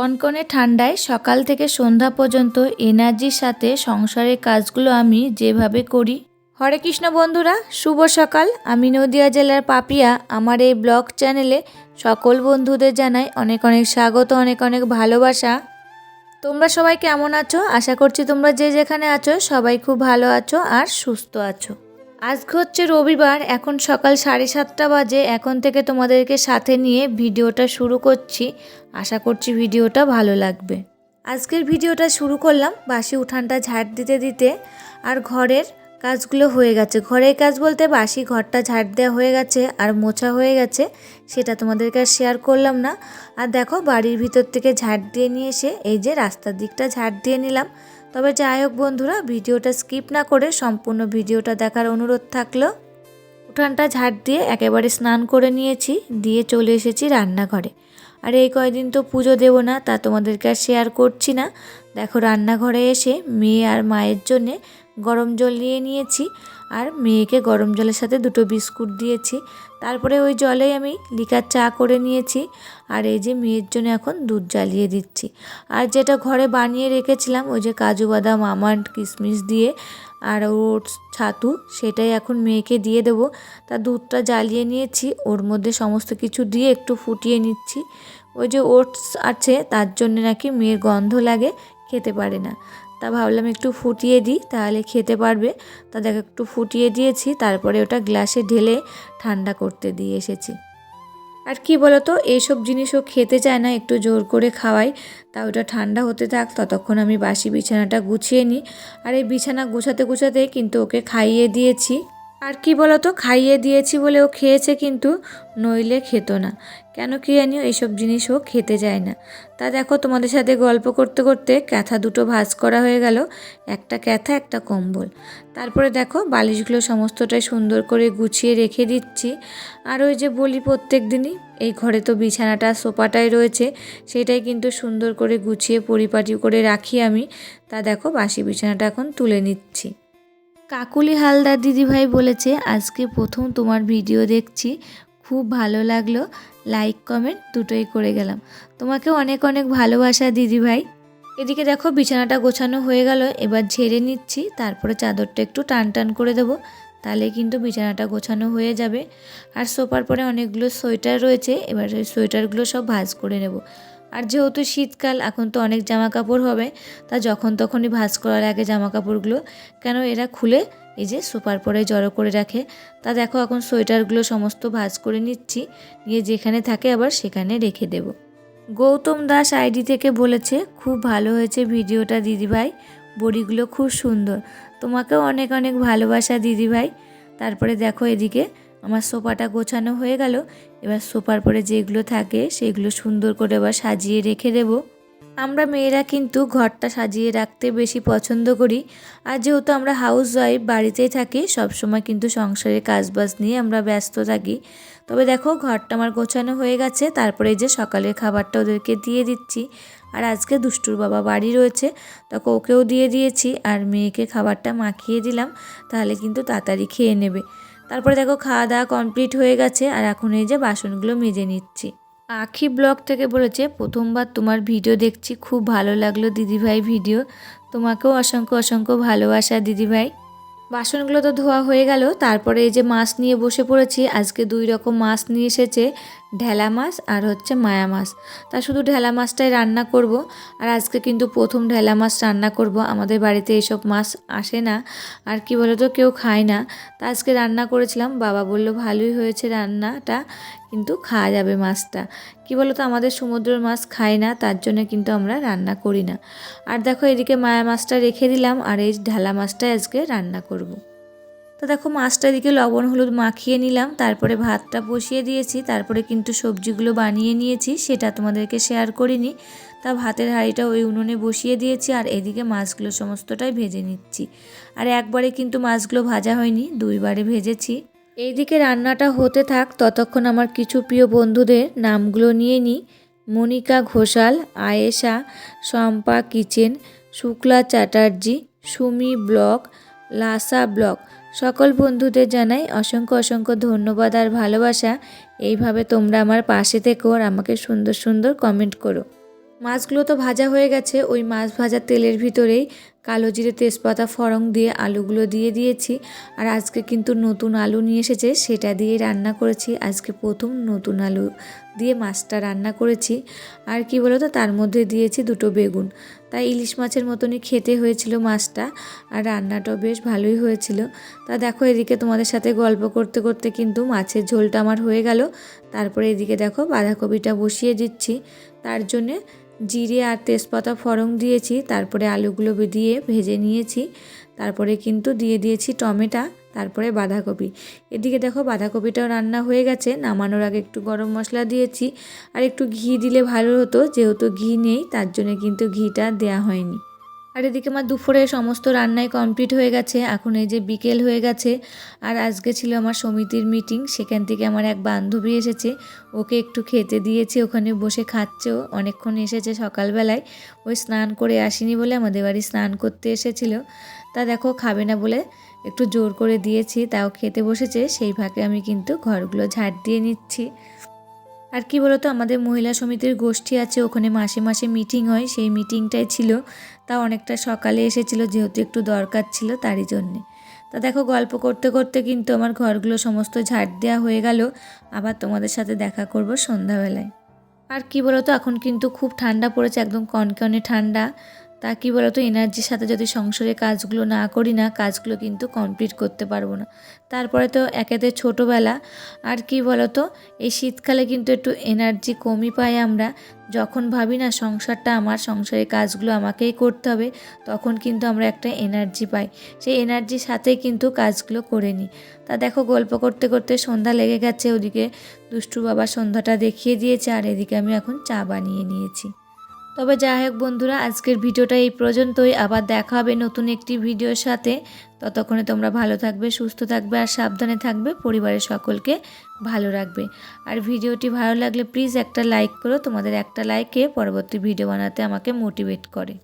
কনকনে ঠান্ডায় সকাল থেকে সন্ধ্যা পর্যন্ত এনার্জির সাথে সংসারের কাজগুলো আমি যেভাবে করি। হরে কৃষ্ণ বন্ধুরা, শুভ সকাল। আমি নদিয়া জেলার পাপিয়া। আমার এই ব্লগ চ্যানেলে সকল বন্ধুদের জানাই অনেক অনেক স্বাগত, অনেক অনেক ভালোবাসা। তোমরা সবাই কেমন আছো? আশা করছি তোমরা যে যেখানে আছো সবাই খুব ভালো আছো আর সুস্থ আছো। আজকে হচ্ছে রবিবার, এখন সকাল সাড়ে সাতটা বাজে, এখন থেকে তোমাদেরকে সাথে নিয়ে ভিডিওটা শুরু করছি। আশা করছি ভিডিওটা ভালো লাগবে। আজকের ভিডিওটা শুরু করলাম বাসি উঠানটা ঝাড় দিতে দিতে, আর ঘরের কাজগুলো হয়ে গেছে। ঘরের কাজ বলতে বাসি ঘরটা ঝাড় দেওয়া হয়ে গেছে আর মোছা হয়ে গেছে, সেটা তোমাদেরকে আর শেয়ার করলাম না। আর দেখো বাড়ির ভিতর থেকে ঝাড় দিয়ে নিয়ে এসে এই যে রাস্তার দিকটা ঝাড় দিয়ে নিলাম। তবে যাই হোক বন্ধুরা, ভিডিওটা স্কিপ না করে সম্পূর্ণ ভিডিওটা দেখার অনুরোধ থাকল। উঠানটা ঝাড় দিয়ে একেবারে স্নান করে নিয়েছি, দিয়ে চলে এসেছি রান্নাঘরে। আর এই কয়দিন তো পুজো দেব না, তা তোমাদেরকে আর শেয়ার করছি না। দেখো রান্নাঘরে এসে মেয়ে আর মায়ের জন্যে গরম জল নিয়ে নিয়েছি আর মেয়েকে গরম জলের সাথে দুটো বিস্কুট দিয়েছি। তারপরে ওই জলেই আমি লিকার চা করে নিয়েছি আর এই যে মেয়ের জন্য এখন দুধ জ্বালিয়ে দিচ্ছি। আর যেটা ঘরে বানিয়ে রেখেছিলাম, ওই যে কাজু বাদাম, আমন্ড, কিশমিশ দিয়ে আর ওটস, ছাতু, সেটাই এখন মেয়েকে দিয়ে দেবো। তা দুধটা জ্বালিয়ে নিয়েছি, ওর মধ্যে সমস্ত কিছু দিয়ে একটু ফুটিয়ে নিচ্ছি। ওই যে ওটস আছে, তার জন্য নাকি মেয়ের গন্ধ লাগে খেতে পারে না। তা ভাবলাম একটু ফুটিয়ে দিই, তাহলে খেতে পারবে। তা দেখ, একটু ফুটিয়ে দিয়েছি, তারপরে ওটা গ্লাসে ঢেলে ঠান্ডা করতে দিয়ে এসেছি। আর কি বলতো, এইসব জিনিসও খেতে চায় না, একটু জোর করে খাওয়াই। তা ওটা ঠান্ডা হতে থাক, ততক্ষণ আমি বাসি বিছানাটা গুছিয়ে নিই। আর এই বিছানা গুছাতে গুছাতে কিন্তু ওকে খাইয়ে দিয়েছি। আর কি বলতো, খাইয়ে দিয়েছি বলে ও খেয়েছে কিন্তু নইলে খেত না। কেন কি জানি এইসব জিনিস ও খেতে যায় না। তা দেখো তোমাদের সাথে গল্প করতে করতে ক্যাথা দুটো ভাজ করা হয়ে গেল, একটা ক্যাথা, একটা কম্বল। তারপরে দেখো বালিশগুলো সমস্তটাই সুন্দর করে গুছিয়ে রেখে দিচ্ছি। আর ওই যে বলি প্রত্যেক দিনই, এই ঘরে তো বিছানাটা, সোফাটাই রয়েছে, সেটাই কিন্তু সুন্দর করে গুছিয়ে পরিপাটি করে রাখি আমি। তা দেখো বাসি বিছানাটা এখন তুলে নিচ্ছি। কাকুলি হালদার দিদিভাই বলেছে, আজকে প্রথম তোমার ভিডিও দেখছি, খুব ভালো লাগল, লাইক, কমেন্ট দুটোই করে গেলাম। তোমাকেও অনেক অনেক ভালোবাসা দিদিভাই। এদিকে দেখো বিছানাটা গোছানো হয়ে গেল, এবার ঝেড়ে নিচ্ছি, তারপরে চাদরটা একটু টান টান করে দেবো, তাহলে কিন্তু বিছানাটা গোছানো হয়ে যাবে। আর সোপার পরে অনেকগুলো সোয়েটার রয়েছে, এবার ওই সোয়েটারগুলো সব ভাজ করে নেব। আর যেহেতু শীতকাল, এখন তো অনেক জামা কাপড় হবে, তা যখন তখনই ভাঁজ করার আগে জামা কাপড়গুলো কেন এরা খুলে এই যে সোপার পরে জড়ো করে রাখে। তা দেখো, এখন সোয়েটারগুলো সমস্ত ভাঁজ করে নিচ্ছি, নিয়ে যেখানে থাকে আবার সেখানে রেখে দেব। গৌতম দাস আইডি থেকে বলেছে, খুব ভালো হয়েছে ভিডিওটা, দিদিভাই। বড়িগুলো খুব সুন্দর। তোমাকেও অনেক অনেক ভালোবাসা, দিদিভাই। তারপরে দেখো এদিকে আমার সোফাটা গোছানো হয়ে গেল। এবার সোফার পরে যেগুলো থাকে সেগুলো সুন্দর করে এবার সাজিয়ে রেখে দেবো। আমরা মেয়েরা কিন্তু ঘরটা সাজিয়ে রাখতে বেশি পছন্দ করি। আর যেহেতু আমরা হাউস ওয়াইফ বাড়িতেই থাকি, সবসময় কিন্তু সংসারের কাজবাজ নিয়ে আমরা ব্যস্ত থাকি। তবে দেখো, ঘরটা আমার গোছানো হয়ে গেছে। তারপরে যে সকালের খাবারটা ওদেরকে দিয়ে দিচ্ছি। আর আজকে দুষ্টুর বাবা বাড়ি রয়েছে তখন ওকেও দিয়ে দিয়েছি। আর মেয়েকে খাবারটা মাখিয়ে দিলাম, তাহলে কিন্তু তাড়াতাড়ি খেয়ে নেবে। তারপরে দেখো খাওয়া দাওয়া কমপ্লিট হয়ে গেছে, আর এখন এই যে বাসনগুলো মেজে নিচ্ছি। আখি ব্লগ থেকে বলেছে, প্রথমবার তোমার ভিডিও দেখছি, খুব ভালো লাগল দিদিভাই ভিডিও। তোমাকেও অসংখ্য অসংখ্য ভালোবাসা দিদিভাই। বাসনগুলো তো ধোয়া হয়ে গেল, তারপরে এই যে মাছ নিয়ে বসে পড়েছি, আজকে দুই রকম মাছ নিয়ে এসেছে। ঢেলা মাছ আর হচ্ছে মায়া মাছ। তা শুধু ঢেলা মাছটাই রান্না করব, আর আজকে কিন্তু প্রথম ঢেলা মাছ রান্না করব। আমাদের বাড়িতে এইসব মাছ আসে না, আর কি বলো তো কেউ খায় না। তা আজকে রান্না করেছিলাম, বাবা বলল, ভালোই হয়েছে রান্নাটা, কিন্তু খাওয়া যাবে মাছটা। কি বলো তো আমাদের সমুদ্রের মাছ খাই না, তার জন্য কিন্তু আমরা রান্না করি না। আর দেখো, এদিকে মায়া মাছটা রেখে দিলাম, আর এই ঢালা মাছটাই আজকে রান্না করব। তো দেখো মাছটা দিকে লবণ, হলুদ মাখিয়ে নিলাম। তারপরে ভাতটা বসিয়ে দিয়েছি। তারপরে কিন্তু সবজিগুলো বানিয়ে নিয়েছি। সেটা তোমাদেরকে শেয়ার করিনি। তা ভাতের হাঁড়িটা ওই উনুনে বসিয়ে দিয়েছি আর এদিকে মাছগুলো সমস্তটাই ভেজে নিচ্ছি। আর একবারে কিন্তু মাছগুলো ভাজা হয়নি, দুইবারে ভেজেছি। এইদিকে রান্নাটা হতে থাক। ততক্ষণ আমার কিছু প্রিয় বন্ধুদের নামগুলো নিয়ে নিই। Monika Ghoshal, Ayesha, Shampa kitchen, Shukla Chatterjee, Sumi blog, Lasa blog সকল বন্ধুদের জানাই অসংখ্য অসংখ্য ধন্যবাদ আর ভালোবাসা। এইভাবে তোমরা আমার পাশে থেকো আর আমাকে সুন্দর সুন্দর কমেন্ট করো। মাছগুলো তো ভাজা হয়ে গেছে, ওই মাছ ভাজা তেলের ভিতরেই কালো জিরে তেজপাতা ফড়ং দিয়ে আলুগুলো দিয়ে দিয়েছি। আর আজকে কিন্তু নতুন আলু নিয়ে এসেছে, সেটা দিয়ে রান্না করেছি। আজকে প্রথম নতুন আলু দিয়ে মাছটা রান্না করেছি। আর কি বলতো, তার মধ্যে দিয়েছি দুটো বেগুন। তাই ইলিশ মাছের মতনই খেতে হয়েছিল মাছটা, আর রান্নাটাও বেশ ভালোই হয়েছিল। তা দেখো, এদিকে তোমাদের সাথে গল্প করতে করতে কিন্তু মাছের ঝোলটা আমার হয়ে গেল। তারপরে এদিকে দেখো, বাঁধাকপিটা বসিয়ে দিচ্ছি। তার জন্যে জিরে আর তেজপাতা ফড়ং দিয়েছি, তারপরে আলুগুলো দিয়ে ভেজে নিয়েছি, তারপরে কিন্তু দিয়ে দিয়েছি টমেটা, তারপরে বাঁধাকপি। এদিকে দেখো বাঁধাকপিটাও রান্না হয়ে গেছে, নামানোর আগে একটু গরম মশলা দিয়েছি, আর একটু ঘি দিলে ভালো হতো, যেহেতু ঘি নেই, তার জন্য কিন্তু ঘিটা দেয়া হয়নি। আর এদিকে আমার দুপুরে সমস্ত রান্নাই কমপ্লিট হয়ে গেছে। এখন এই যে বিকেল হয়ে গেছে আর আজকে ছিল আমার সমিতির মিটিং, সেখান থেকে আমার এক বান্ধবী এসেছে। ওকে একটু খেতে দিয়েছি, ওখানে বসে খাচ্ছেও। অনেকক্ষণ এসেছে সকালবেলায়। ওই স্নান করে আসেনি বলে আমাদের বাড়ি স্নান করতে এসেছিল। তা দেখো খাবে না বলে একটু জোর করে দিয়েছি, তাও খেতে বসেছে। সেই ফাঁকে আমি কিন্তু ঘরগুলো ঝাড় দিয়ে নিচ্ছি। আর কি বলতো, আমাদের মহিলা সমিতির গোষ্ঠী আছে, ওখানে মাসে মাসে মিটিং হয়, সেই মিটিংটাই ছিল। তা অনেকটা সকালে এসেছিল, যেহেতু একটু দরকার ছিল তারই জন্যে। তা দেখো, গল্প করতে করতে কিন্তু আমার ঘরগুলো সমস্ত ঝাড় দেওয়া হয়ে গেল। আবার তোমাদের সাথে দেখা করব সন্ধ্যাবেলায়। আর কি বলতো, এখন কিন্তু খুব ঠান্ডা পড়েছে, একদম কনকনে ঠান্ডা। তা কি বলতো, এনার্জির সাথে যদি সংসারের কাজগুলো না করি না, কাজগুলো কিন্তু কমপ্লিট করতে পারব না। তারপরে তো একেতে ছোটোবেলা, আর কি বলতো, এই শীতকালে কিন্তু একটু এনার্জি কমই পাই আমরা। যখন ভাবি না সংসারটা আমার, সংসারের কাজগুলো আমাকেই করতে হবে, তখন কিন্তু আমরা একটা এনার্জি পাই। সেই এনার্জির সাথেই কিন্তু কাজগুলো করে নিই। তা দেখো, গল্প করতে করতে সন্ধ্যা লেগে গেছে, ওদিকে দুষ্টু বাবা সন্ধ্যাটা দেখিয়ে দিয়েছে, আর এদিকে আমি এখন চা বানিয়ে নিয়েছি। তবে যাই হোক বন্ধুরা, আজকের ভিডিওটা এই পর্যন্তই। আবার দেখা হবে নতুন একটি ভিডিওর সাথে। ততক্ষণে তোমরা ভালো থাকবে, সুস্থ থাকবে আর সাবধানে থাকবে। পরিবারের সকলকে ভালো রাখবে। আর ভিডিওটি ভালো লাগলে প্লিজ একটা লাইক করো। তোমাদের একটা লাইকে পরবর্তী ভিডিও বানাতে আমাকে মোটিভেট করে।